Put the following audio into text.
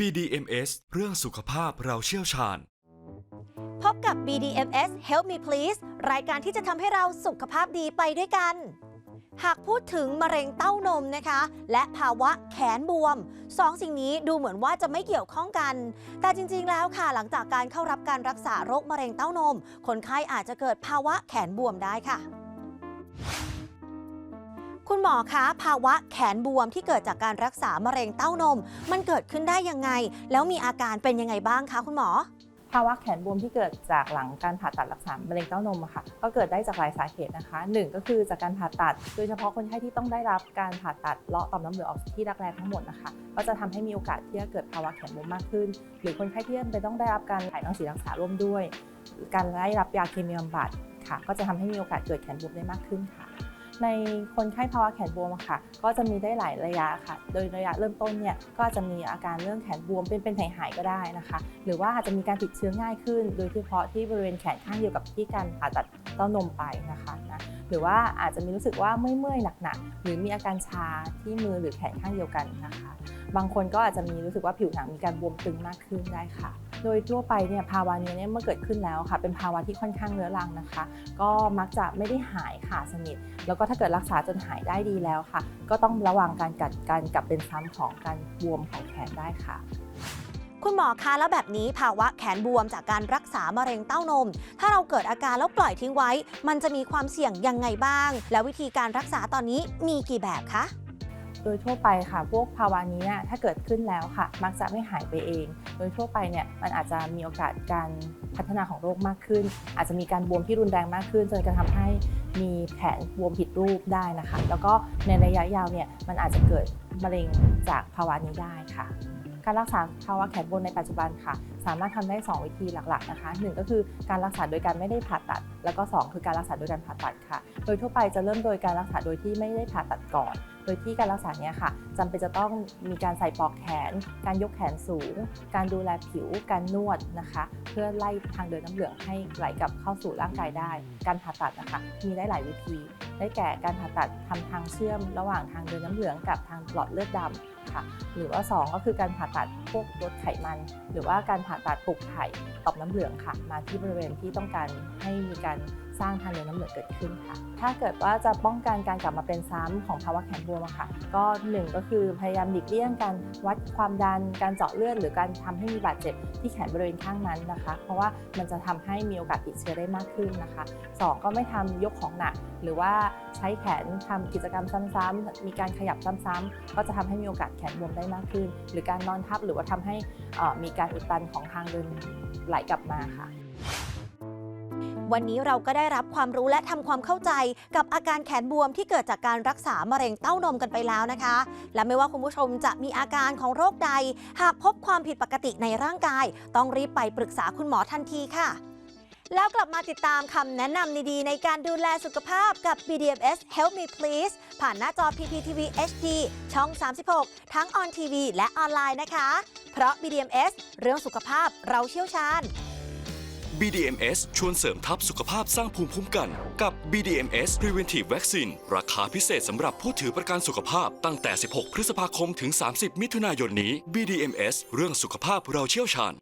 BDMS เรื่องสุขภาพเราเชี่ยวชาญ พบกับ BDMS Help Me Please รายการที่จะทำให้เราสุขภาพดีไปด้วยกัน หากพูดถึงมะเร็งเต้านมนะคะ และภาวะแขนบวมสองสิ่งนี้ดูเหมือนว่าจะไม่เกี่ยวข้องกัน แต่จริงๆแล้วค่ะหลังจากการเข้ารับการรักษาโรคมะเร็งเต้านม คนไข้อาจจะเกิดภาวะแขนบวมได้ค่ะ คุณหมอคะภาวะแขนบวมที่เกิดจากการรักษามะเร็งเต้านม มันเกิดขึ้นได้ยังไง แล้วมีอาการเป็นยังไงบ้างคะคุณหมอ ภาวะแขนบวมที่เกิดจากหลังการผ่าตัดรักษามะเร็งเต้านมอะค่ะ ก็เกิดได้จากหลายสาเหตุนะคะหนึ่งก็คือจากการผ่าตัด โดยเฉพาะคนไข้ที่ต้องได้รับการผ่าตัดเลาะต่อมน้ำเหลืองออกที่รักแร้ทั้งหมดนะคะ ก็จะทำให้มีโอกาสที่จะเกิดภาวะแขนบวมมากขึ้น หรือคนไข้ที่จำเป็นต้องได้รับการถ่ายรังสีรักษาร่วมด้วย การได้รับยาเคมีบำบัดค่ะ ก็จะทำให้มีโอกาสเกิดแขนบวมได้มากขึ้นค่ะ ในคนไข้ภาวะแขนบวมค่ะ ก็จะมีได้หลายระยะค่ะ โดยระยะเริ่มต้นเนี่ยก็จะมีอาการเรื่องแขนบวมเป็นเป็นหายหายๆก็ได้นะคะ หรือว่าอาจจะมีการติดเชื้อง่ายขึ้น โดยเฉพาะที่บริเวณแขนข้างเดียวกับที่การผ่าตัดเต้านมไปนะคะนะหรือว่าอาจจะมีรู้สึกว่าเมื่อยๆหนักๆหรือมีอาการชาที่มือหรือแขนข้างเดียวกันนะคะ บางคนก็อาจจะมีรู้สึกว่าผิวหนังมีการบวมตึงมากขึ้นได้ค่ะ โดยทั่วไปเนี่ยภาวะนี้เนี่ยเมื่อเกิดขึ้นแล้วค่ะ เป็นภาวะที่ค่อนข้างเรื้อรังนะคะ ก็มักจะไม่ได้หายขาดสนิท แล้วก็ถ้าเกิดรักษาจนหายได้ดีแล้วค่ะ ก็ต้องระวังการกัดการกลับเป็นซ้ำของการบวมของแขนได้ค่ะคุณหมอคะแล้วแบบนี้ภาวะแขนบวมจากการรักษามะเร็งเต้านม ถ้าเราเกิดอาการแล้วปล่อยทิ้งไว้ มันจะมีความเสี่ยงยังไงบ้าง แล้ววิธีการรักษาตอนนี้มีกี่แบบคะ โดยทั่วไปค่ะพวกภาวะนี้เนี่ยถ้าเกิดขึ้นแล้วค่ะ มักจะไม่หายไปเอง โดยทั่วไปเนี่ยมันอาจจะมีโอกาสการพัฒนาของโรคมากขึ้น อาจจะมีการบวมที่รุนแรงมากขึ้น จนกระทำให้มีแผนบวมผิดรูปได้นะคะ แล้วก็ในระยะยาวเนี่ยมันอาจจะเกิดมะเร็งจากภาวะนี้ได้ค่ะ การรักษาภาวะแขนบวมในปัจจุบันค่ะ สามารถทำได้ 2 วิธีหลักๆนะคะหนึ่งก็คือการรักษาโดยการไม่ได้ผ่าตัด แล้วก็ 2 คือการรักษาโดยการผ่าตัดค่ะ โดยทั่วไปจะเริ่มโดยการรักษาโดยที่ไม่ได้ผ่าตัดก่อน โดยที่การรักษาเนี้ยค่ะจำเป็นจะต้องมีการใส่ปลอกแขน การยกแขนสูง การดูแลผิว การนวดนะคะ เพื่อไล่ทางเดินน้ำเหลืองให้ไหลกลับเข้าสู่ร่างกายได้ การผ่าตัดนะคะมีได้หลายวิธี ได้แก่การผ่าตัดทำทางเชื่อม ระหว่างทางเดินน้ำเหลืองกับทางหลอดเลือดดำ ค่ะ หรือว่า 2 ก็คือการผ่าตัดพวกลดไขมัน หรือว่าการผ่าตัดปลุกไข่ต่อมน้ำเหลืองค่ะ มาที่บริเวณที่ต้องการให้มีการ สร้างทางเดินน้ำเหลืองเกิดขึ้นค่ะ ถ้าเกิดว่าจะป้องกันการกลับมาเป็นซ้ำของภาวะแขนบวมค่ะ ก็หนึ่งก็คือพยายามหลีกเลี่ยงการวัดความดัน การเจาะเลือดหรือการทำให้มีบาดเจ็บที่แขนบริเวณข้างนั้นนะคะ เพราะว่ามันจะทำให้มีโอกาสติดเชื้อได้มากขึ้นนะคะสองก็ไม่ทำยกของหนัก หรือว่าใช้แขนทำกิจกรรมซ้ำๆมีการขยับซ้ำๆก็จะทำให้มีโอกาสแขนบวมได้มากขึ้น หรือการนอนทับหรือว่าทำให้มีการอุดตันของทางเดินไหลกลับมาค่ะ วันนี้เราก็ได้รับความรู้และทำความเข้าใจกับอาการแขนบวมที่เกิดจากการรักษามะเร็งเต้านมกันไปแล้วนะคะ และไม่ว่าคุณผู้ชมจะมีอาการของโรคใด หากพบความผิดปกติในร่างกาย ต้องรีบไปปรึกษาคุณหมอทันทีค่ะแล้วกลับมาติดตามคำแนะนำดีๆ ในการดูแลสุขภาพกับ BDMS Help Me Please ผ่านหน้าจอ PPTV HD ช่อง 36 ทั้งออนทีวีและออนไลน์นะคะ เพราะ BDMS เรื่องสุขภาพเราเชี่ยวชาญ BDMS ชวนเสริมทัพสุขภาพสร้างภูมิคุ้มกัน กับ BDMS Preventive Vaccine ราคาพิเศษสำหรับผู้ถือประกันสุขภาพตั้งแต่ 16 พฤษภาคมถึง 30 มิถุนายนนี้ BDMS เรื่องสุขภาพเราเชี่ยวชาญ